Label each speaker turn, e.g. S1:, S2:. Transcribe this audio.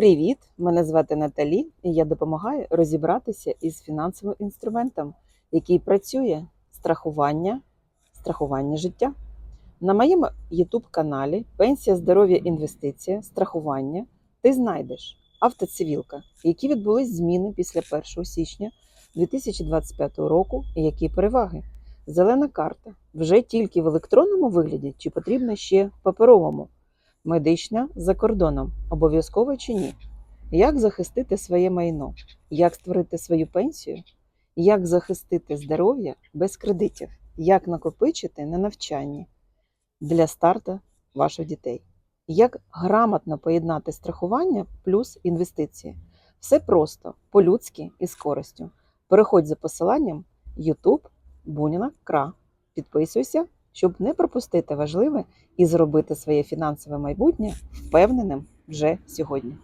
S1: Привіт! Мене звати Наталі, і я допомагаю розібратися із фінансовим інструментом, який працює страхування, страхування життя. На моєму youtube каналі Пенсія, здоров'я, інвестиція, страхування ти знайдеш автоцивілка, які відбулись зміни після 1 січня 2025 року, і які переваги. Зелена карта вже тільки в електронному вигляді, чи потрібно ще в паперовому. Медична за кордоном обов'язково чи ні? Як захистити своє майно? Як створити свою пенсію? Як захистити здоров'я без кредитів? Як накопичити на навчанні для старту ваших дітей? Як грамотно поєднати страхування плюс інвестиції? Все просто, по-людськи і з користю. Переходь за посиланням YouTube. Підписуйся, щоб не пропустити важливе і зробити своє фінансове майбутнє впевненим вже сьогодні.